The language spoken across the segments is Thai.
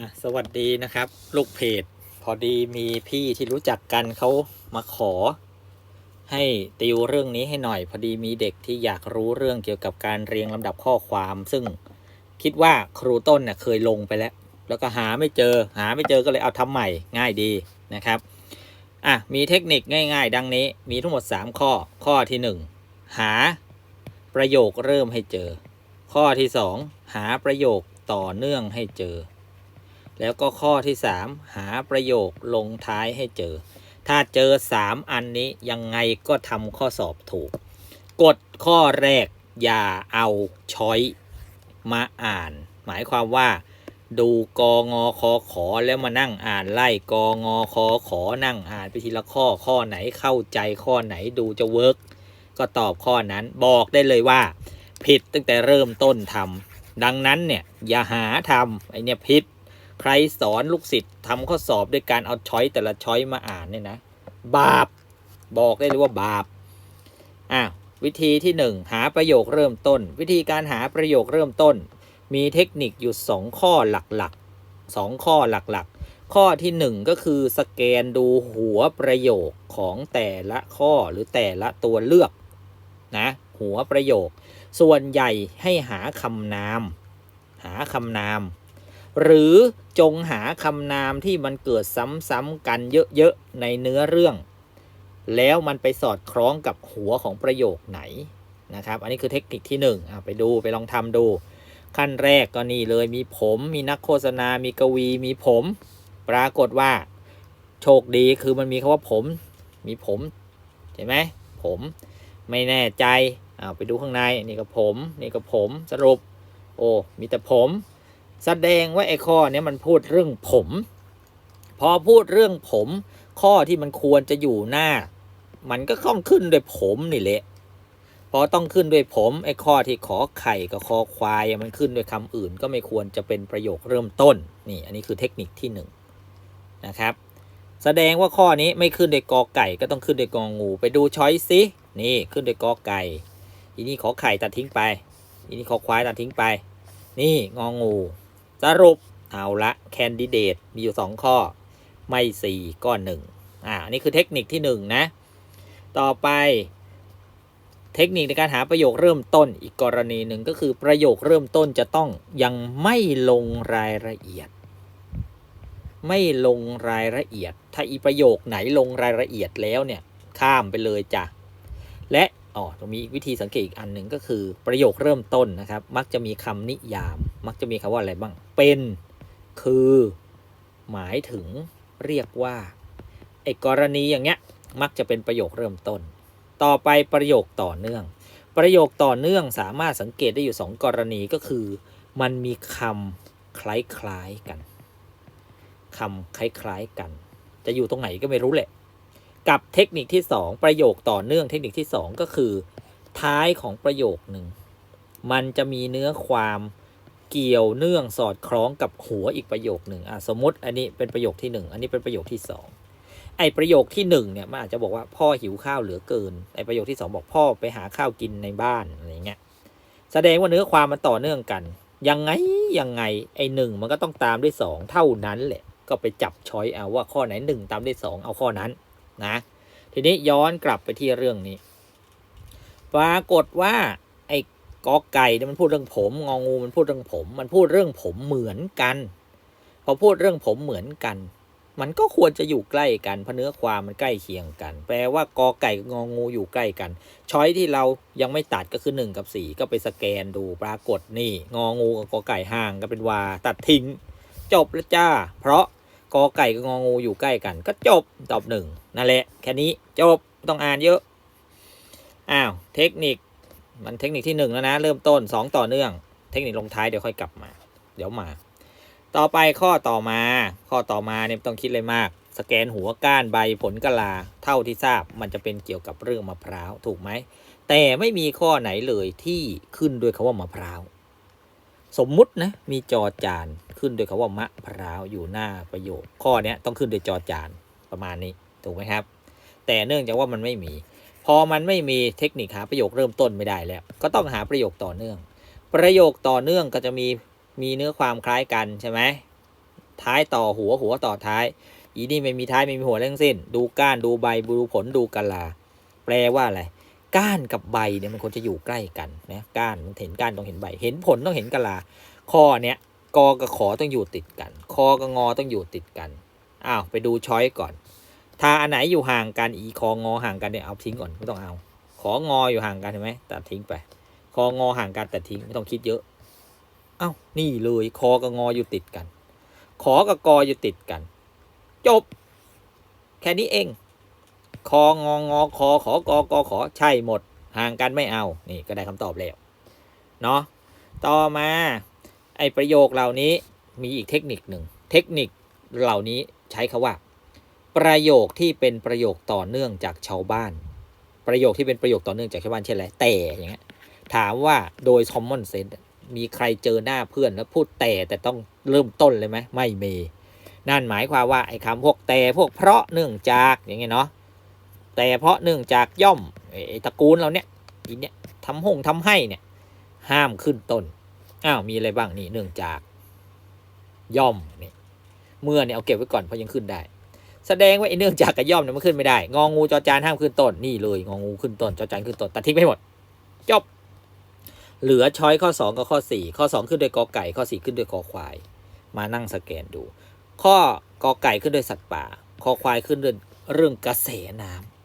อะสวัสดีนะครับ ลูกเพจ พอดีมีพี่ที่รู้จักกันเขามาขอ ให้ติวเรื่องนี้ให้หน่อย พอดีมีเด็กที่อยากรู้เรื่องเกี่ยวกับการเรียงลำดับข้อความ ซึ่งคิดว่าครูต้นเน่ยเคยลงไปแล้ว แล้วก็หาไม่เจอ หาไม่เจอก็เลยเอาทำใหม่ง่ายดีนะครับอะมีเทคนิคง่าย ๆ ดังนี้มีทั้งหมด 3 ข้อ ข้อที่ 1 หาประโยคเริ่มให้เจอ ข้อที่ 2 หาประโยคต่อเนื่องให้เจอ แล้วก็ข้อที่ 3 หาประโยคลงท้ายให้เจอ ถ้าเจอ 3 อันนี้ยังไงก็ทำข้อสอบถูก กฎข้อแรกอย่าเอาช้อยมาอ่าน หมายความว่า ดูกองอคอขอแล้วมานั่งอ่านไล่กองอคอขอนั่งอ่านไปทีละข้อข้อไหนเข้าใจข้อไหนดูจะเวิร์กก็ตอบข้อนั้นบอกได้เลยว่า ผิดตั้งแต่เริ่มต้นทำดังนั้นเนี่ยอย่าหาทำไอเนี่ยผิด ใครสอนลูกศิษย์ทำข้อสอบด้วยการเอาช้อยแต่ละช้อยมาอ่านเนี่ยนะ บาป บอกได้เลยว่าบาปอะวิธีที่หนึ่งหาประโยคเริ่มต้น วิธีการหาประโยคเริ่มต้น มีเทคนิคอยู่ 2 ข้อหลักๆ 2 ข้อหลักๆ ข้อที่ 1 ก็คือสแกนดูหัวประโยคของแต่ละข้อหรือแต่ละตัวเลือกนะหัวประโยค ส่วนใหญ่ให้หาคำนาม หาคำนาม หรือจงหาคำนามที่มันเกิดซ้ำๆกันเยอะๆในเนื้อเรื่อง แล้วมันไปสอดคล้องกับหัวของประโยคไหนนะครับ อันนี้คือเทคนิคที่1นึ่งไปดูไปลองทำดู ขั้นแรกก็นี่เลยมีผมมีนักโฆษณา มีกวีมีผม ปรากฏว่า โชคดีคือมันมีคาว่าผม มีผมเห็นไหมผมไม่แน่ใจเอาไปดูข้างในนี่ก็ผม นี่ก็ผมสรุป โอ้มีแต่ผม แสดงว่าไอ้ข้อเนี้ยมันพูดเรื่องผม พอพูดเรื่องผม ข้อที่มันควรจะอยู่หน้า มันก็ต้องขึ้นด้วยผมนี่แหละพอต้องขึ้นด้วยผมไอ้ข้อที่ขอไข่กับคอควายมันขึ้นด้วยคำอื่น ก็ไม่ควรจะเป็นประโยคเริ่มต้นนี่ อันนี้คือเทคนิคที่หนึ่งนะครับ แสดงว่าข้อนี้ไม่ขึ้นด้วยกอไก่ ก็ต้องขึ้นด้วยกองู ไปดูช้อยสินี่ขึ้นด้วยกอไก่อีนี่ขอไข่ตัดทิ้งไปอีนี่ขอควายตัดทิ้งไป นี่งองู สรุปเอาละแคนดิเดตมีอยู่ 2 ข้อ ไม่ 4 ก็ 1 อ่าอันนี้คือเทคนิคที่ 1 นะ ต่อไป เทคนิคในการหาประโยคเริ่มต้นอีกกรณีหนึ่งก็คือประโยคเริ่มต้นจะต้องยังไม่ลงรายละเอียด ไม่ลงรายละเอียด ถ้าอีประโยคไหนลงรายละเอียดแล้วเนี่ยข้ามไปเลยจ้ะและ อ๋อตรงมีวิธีสังเกตอีกอันหนึ่งก็คือประโยคเริ่มต้นนะครับ มักจะมีคำนิยาม มักจะมีคำว่าอะไรบ้าง เป็น คือ หมายถึง เรียกว่าไอ้กรณีอย่างเงี้ย มักจะเป็นประโยคเริ่มต้น ต่อไปประโยคต่อเนื่อง ประโยคต่อเนื่องสามารถสังเกตได้อยู่ 2 กรณีก็คือ มันมีคำคล้ายๆกันคำคล้ายๆกัน จะอยู่ตรงไหนก็ไม่รู้แหละ กับเทคนิคที่ 2 ประโยคต่อเนื่องเทคนิคที่ 2 ก็คือ ท้ายของประโยคหนึ่งมันจะมีเนื้อความเกี่ยวเนื่องสอดคล้องกับหัวอีกประโยคหนึ่งอะสมมติอันนี้เป็นประโยคที่ 1 อันนี้เป็นประโยคที่ 2 ไอประโยคที่1เนี่ยมันอาจจะบอกว่าพ่อหิวข้าวเหลือเกินไอประโยคที่ 2 บอกพ่อไปหาข้าวกินในบ้านอะไรเงี้ยแสดงว่าเนื้อความมันต่อเนื่องกัน ยังไงยังไงไอหนึ่งมันก็ต้องตามด้วย 2 เท่านั้นแหละก็ไปจับช้อยเอาว่าข้อไหน 1 ตามด้วย 2 เอาข้อนั้น นะ ทีนี้ย้อนกลับไปที่เรื่องนี้ ปรากฏว่า ไอ้กอไก่เนี่ยมันพูดเรื่องผม งองูมันพูดเรื่องผม มันพูดเรื่องผมเหมือนกัน พอพูดเรื่องผมเหมือนกัน มันก็ควรจะอยู่ใกล้กันเพราะเนื้อความมันใกล้เคียงกัน แปลว่ากอไก่กับงองูอยู่ใกล้กัน ช้อยที่เรายังไม่ตัดก็คือ 1 กับ 4 ก็ไปสแกนดูปรากฏนี่ งองูกับกอไก่ห่างกันเป็นวา ตัดทิ้ง จบแล้วจ้า เพราะ กอไก่กับงองูอยู่ใกล้กัน ก็จบตอบหนึ่งนั่นแหละแค่นี้จบต้องอ่านเยอะอ้าวเทคนิคมันเทคนิคที่หนึ่งแล้วนะ เริ่มต้นสองต่อเนื่อง เทคนิคลงท้ายเดี๋ยวค่อยกลับมา เดี๋ยวมา ต่อไปข้อต่อมา ข้อต่อมาเนี่ยต้องคิดเลยมาก สแกนหัวก้านใบผลกะลาเท่าที่ทราบ มันจะเป็นเกี่ยวกับเรื่องมะพร้าวถูกไหมแต่ไม่มีข้อไหนเลยที่ขึ้นด้วยคาว่ามะพร้าว สมมุตินะมีจอจานขึ้นด้วยคาว่ามะพร้าวอยู่หน้าประโยค ข้อเนี้ยต้องขึ้นด้วยจอจานประมาณนี้ถูกไหมครับ แต่เนื่องจากว่ามันไม่มี พอมันไม่มีเทคนิคหาประโยคเริ่มต้นไม่ได้แล้ว ก็ต้องหาประโยคต่อเนื่อง ประโยคต่อเนื่องก็จะมีมีเนื้อความคล้ายกันใช่ไหมท้ายต่อหัวหัวต่อท้าย อีนี่ไม่มีท้ายไม่มีหัวทั้งสิ้น ดูก้านดูใบดูผลดูกะลา แปลว่าอะไร ก้านกับใบเนี่ยมันควรจะอยู่ใกล้กันนะก้านมันเห็นก้านต้องเห็นใบ เห็นผลต้องเห็นกะลาข้อเนี้ยกอกับขอต้องอยู่ติดกันคอกับงอต้องอยู่ติดกันอ้าวไปดูช้อยก่อน ถ้าอันไหนอยู่ห่างกันอีคองอห่างกันเนี่ยเอาทิ้งก่อนไม่ต้องเอา ของออยู่ห่างกันเห็นไหมตัดทิ้งไปคองอห่างกันตัดทิ้งไม่ต้องคิดเยอะเอ้านี่เลยคอกับงออยู่ติดกัน ขอกับกออยู่ติดกัน จบ แค่นี้เอง คององอคอขอกอกอขอใช่หมด ห่างกันไม่เอา นี่ก็ได้คำตอบแล้ว เนาะต่อมา ไอประโยคเหล่านี้มีอีกเทคนิคหนึ่ง เทคนิคเหล่านี้ใช้คาว่า ประโยคที่เป็นประโยคต่อเนื่องจากชาวบ้าน ประโยคที่เป็นประโยคต่อเนื่องจากชาวบ้านเช่นไรแต่อย่างเงี้ยถามว่าโดย common sense มีใครเจอหน้าเพื่อนแล้วพูดแต่แต่ต้องเริ่มต้นเลยไหมไม่มี นั่นหมายความว่าไอ้คำพวกแต่พวกเพราะเนื่องจากอย่างเงี้ยเนาะ แต่เพราะเนื่องจากย่อมไอ้ตระกูลเราเนี่ยอีเนี่ยทำหงทำให้เนี่ยห้ามขึ้นต้นอ้าวมีอะไรบ้างนี่เนื่องจากย่อมเนี่เมื่อเนี่ยเอาเก็บไว้ก่อนเพราะยังขึ้นได้ แสดงว่าไอ้เนื่องจากกับย่อมเนี่ยมันขึ้นไม่ได้งองูจอจานห้ามขึ้นต้นนี่เลยงองูขึ้นต้นจอจานขึ้นต้นตัดทิ้งไปหมดจบเหลือช้อยข้อ 2 กับข้อ 4 ข้อ 2 ขึ้นด้วยกอไก่ ข้อ 4 ขึ้นด้วยคอควาย มานั่งสแกนดู ข้อกอไก่ขึ้นด้วยสัตว์ป่าคอควายขึ้นด้วยเรื่องกระแสน้ำ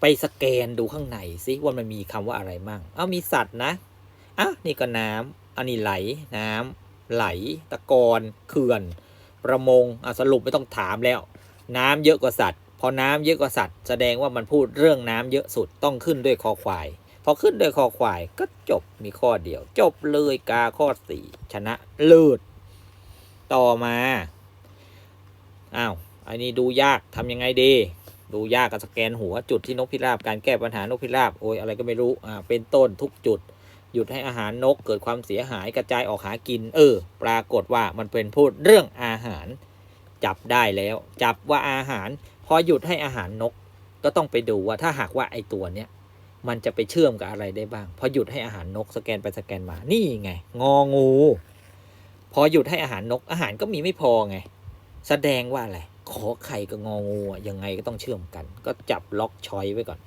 ไปสแกนดูข้างในซิว่ามันมีคำว่าอะไรมั่ง เอามีสัตว์นะอะนี่ก็น้ำอันนี้ไหลน้ำไหล ตะกอนเขื่อน ประมงอะสรุปไม่ต้องถามแล้ว น้ำเยอะกว่าสัตว์ พอน้ำเยอะกว่าสัตว์ แสดงว่ามันพูดเรื่องน้ำเยอะสุดต้องขึ้นด้วยคอควายพอขึ้นด้วยคอควายก็จบมีข้อเดียว จบเลยกาข้อสี่ชนะเลิศต่อมาอ้าวอันนี้ดูยากทำยังไงดี ดูยากกับสแกนหัวจุดที่นกพิราบการแก้ปัญหานกพิราบโอ้ยอะไรก็ไม่รู้อ่าเป็นต้นทุกจุด หยุดให้อาหารนกเกิดความเสียหายกระจายออกหากิน เออ ปรากฏว่ามันเป็นพูดเรื่องอาหาร จับได้แล้ว จับว่าอาหาร พอหยุดให้อาหารนก ก็ต้องไปดูว่าถ้าหากว่าไอตัวเนี้ยมันจะไปเชื่อมกับอะไรได้บ้าง พอหยุดให้อาหารนกสแกนไปสแกนมา นี่ไง งองู พอหยุดให้อาหารนกอาหารก็มีไม่พอไง แสดงว่าอะไร ขอไข่กับงองูอะยังไงก็ต้องเชื่อมกัน ก็จับล็อกชอยไว้ก่อน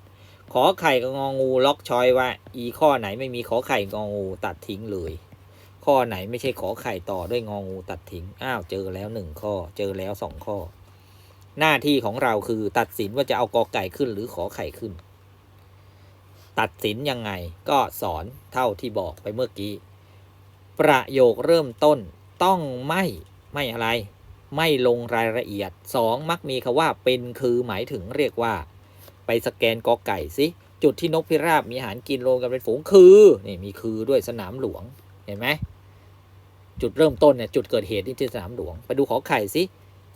ขอไข่กับงองูล็อกชอยว่า อีข้อไหนไม่มีขอไข่งองูตัดทิ้งเลย ข้อไหนไม่ใช่ขอไข่ต่อด้วยงองูตัดทิ้งอ้าวเจอแล้วหนึ่งข้อ เจอแล้วสองข้อ หน้าที่ของเราคือตัดสินว่าจะเอากอไก่ขึ้นหรือขอไข่ขึ้น ตัดสินยังไงก็สอนเท่าที่บอกไปเมื่อกี้ประโยคเริ่มต้นต้องไม่ไม่อะไร ไม่ลงรายละเอียด 2 มักมีคำว่าเป็นคือหมายถึงเรียกว่า ไปสแกนกอไก่สิจุดที่นกพิราบมีอาหารกินรวมกันเป็นฝูงคือนี่มีคือด้วยสนามหลวงเห็นไหมจุดเริ่มต้นเนี่ยจุดเกิดเหตุที่ที่สนามหลวง ไปดูขอไข่สิ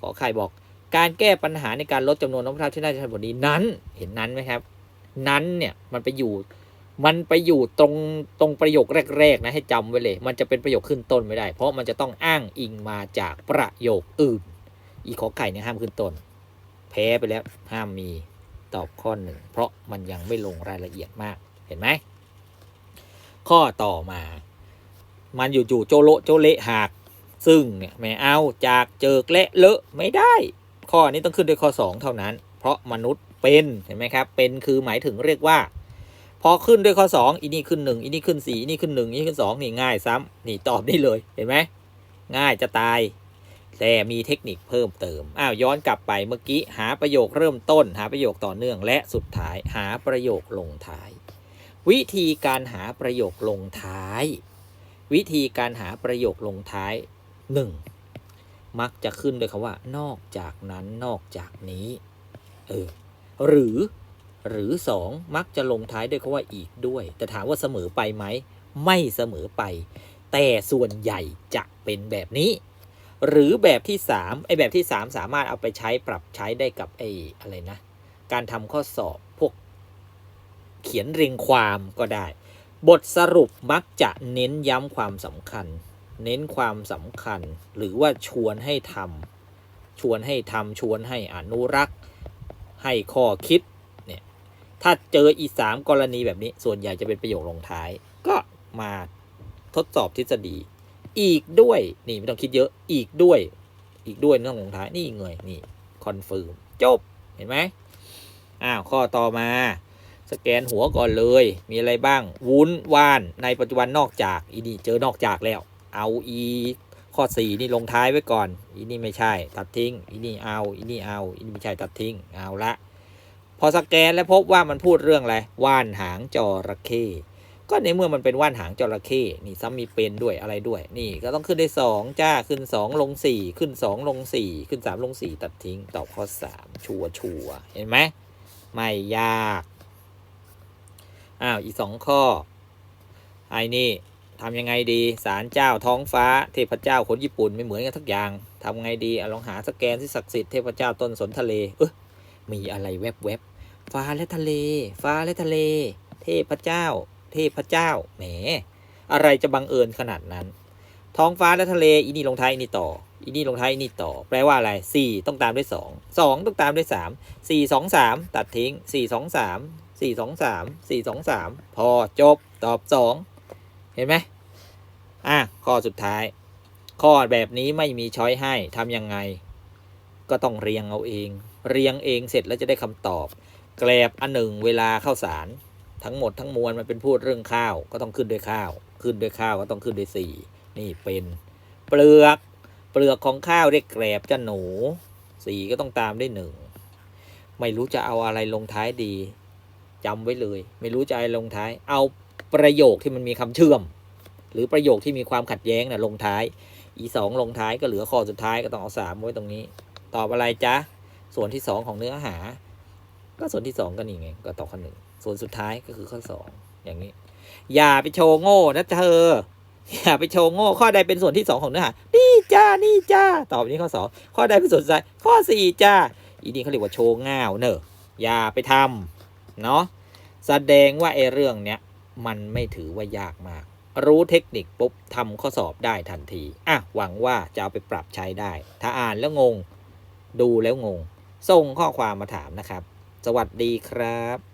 ขอไข่บอก การแก้ปัญหาในการลดจำนวนนกพิราบที่น่าจะทำผลดีนั้น เห็นนั้นไหมครับ นั้นเนี่ยมันไปอยู่ มันไปอยู่ตรงตรงประโยคแรก ๆ นะให้จำไว้เลย มันจะเป็นประโยคขึ้นต้นไม่ได้ เพราะมันจะต้องอ้างอิงมาจากประโยคอื่น อีขอไก่เนี่ยห้ามขึ้นต้น แพ้ไปแล้วห้ามมีตอบข้อหนึ่งเพราะมันยังไม่ลงรายละเอียดมากเห็นไหมข้อต่อมา มันอยู่ๆโจโลโจเละหักซึ่งเนี่ยไม่เอาจากเจิกและเลอะไม่ได้ ข้อนี้ต้องขึ้นด้วยข้อ 2 เท่านั้น เพราะมนุษย์เป็นเห็นไหมครับ เป็นคือหมายถึงเรียกว่า พอขึ้นด้วยข้อ2อีนี่ขึ้น1อีนี่ขึ้น4อีนี่ขึ้น1อีนี่ขึ้น2นี่ง่ายซ้ำนี่ตอบนี่เลยเห็นไหมง่ายจะตาย แต่มีเทคนิคเพิ่มเติมอ้าวย้อนกลับไปเมื่อกี้หาประโยคเริ่มต้น หาประโยคต่อเนื่อง และสุดท้ายหาประโยคลงท้าย วิธีการหาประโยคลงท้าย วิธีการหาประโยคลงท้าย 1. มักจะขึ้นด้วยคำว่า นอกจากนั้นนอกจากนี้เออหรือ หรือ 2 มักจะลงท้ายด้วยคำว่าอีกด้วย แต่ถามว่าเสมอไปไหม ไม่เสมอไป แต่ส่วนใหญ่จะเป็นแบบนี้ หรือแบบที่3ไอ้แบบที่ 3 สามารถเอาไปใช้ปรับใช้ได้กับไอ้อะไรนะ การทำข้อสอบพวกเขียนเรียงความก็ได้ บทสรุปมักจะเน้นย้ำความสำคัญ เน้นความสำคัญ หรือว่าชวนให้ทำชวนให้ทำชวนให้อนุรักษ์ ให้ข้อคิด ถ้าเจออีสามกรณีแบบนี้ ส่วนใหญ่จะเป็นประโยคลงท้าย ก็มาทดสอบทฤษฎี อีกด้วย นี่ไม่ต้องคิดเยอะ อีกด้วย อีกด้วยต้องลงท้าย นี่เงยนี่คอนเฟิร์มจบ เห็นไหมอ้าว ข้อต่อมา สแกนหัวก่อนเลย มีอะไรบ้าง วุ้นว่าน ในปัจจุบันนอกจาก อีนี่เจอนอกจากแล้ว เอาอีข้อสี่นี่ลงท้ายไว้ก่อน อีนี่ไม่ใช่ ตัดทิ้ง อีนี่เอา อีนี่เอา อีนี่ไม่ใช่ตัดทิ้ง เอาละ พอสแกนแล้วพบว่ามันพูดเรื่องอะไรว่านหางจระเข้ก็ในเมื่อมันเป็นว่านหางจระเข้นี่ซ้ำมีเป็นด้วยอะไรด้วย นี่ก็ต้องขึ้นได้สองจ้าขึ้นสองลงสี่ขึ้นสองลงสี่ขึ้นสามลงสี่ตัดทิ้งตอบข้อสามชัวชัวเห็นไหมไม่ยากอ้าวอีกสองข้อไอ้นี่ทำยังไงดีศาลเจ้าท้องฟ้าเทพเจ้าคนญี่ปุ่นไม่เหมือนกันทุกอย่างทำไงดีอลองหาสแกนที่ศักดิ์สิทธิ์เทพเจ้าต้นสนทะเลเออมีอะไรแวบแวบๆ ฟ้าและทะเล ฟ้าและทะเล เทพเจ้า เทพเจ้า แหม อะไรจะบังเอิญขนาดนั้น ท้องฟ้าและทะเล อีนี่ลงท้ายอีนี่ต่อ อีนี่ลงท้ายอีนี่ต่อ แปลว่าอะไรสี่ต้องตามด้วยสองสองต้องตามด้วยสามสี่สองสามตัดทิ้งสี่สองสามสี่สองสามสี่สองสามพอจบตอบสองเห็นไหมอะข้อสุดท้าย ข้อแบบนี้ไม่มีช้อยให้ทำยังไง ก็ต้องเรียงเอาเอง เรียงเองเสร็จแล้วจะได้คำตอบ แกลบอันหนึ่งเวลาข้าวสาร ทั้งหมดทั้งมวลมันเป็นพูดเรื่องข้าวก็ต้องขึ้นด้วยข้าว ขึ้นด้วยข้าวก็ต้องขึ้นด้วยสี่นี่เป็นเปลือกเปลือกของข้าวเรียกแกลบจะหนูสี่ก็ต้องตามได้หนึ่งไม่รู้จะเอาอะไรลงท้ายดีจำไว้เลย ไม่รู้จะเอาอะไรลงท้าย เอาประโยคที่มันมีคำเชื่อม หรือประโยคที่มีความขัดแย้งนะ่ะลงท้าย อีสองลงท้ายก็เหลือข้อสุดท้ายก็ต้องเอาสามไว้ตรงนี้ ตอบอะไรจ๊ะส่วนที่สองของเนื้อหา ก็ส่วนที่สองก็นี่ไง ก็ตอบข้อหนึ่งส่วนสุดท้ายก็คือข้อสองอย่างนี้ อย่าไปโชว์โง่นะเธอ อย่าไปโชว์โง่ ข้อใดเป็นส่วนที่สองของเนื้อหานี่จ้านี่จ้าตอบนี้ข้อสองข้อใดเป็นส่วนสุดท้ายข้อสี่จ้าอีนี่เขาเรียกว่าโชว์ง่าวเนอะอย่าไปทำเนาะแสดงว่าไอ้เรื่องเนี้ยมันไม่ถือว่ายากมาก รู้เทคนิคปุ๊บทำข้อสอบได้ทันที อะ หวังว่าจะเอาไปปรับใช้ได้ ถ้าอ่านแล้วงง ดูแล้วงง ส่งข้อความมาถามนะครับ สวัสดีครับ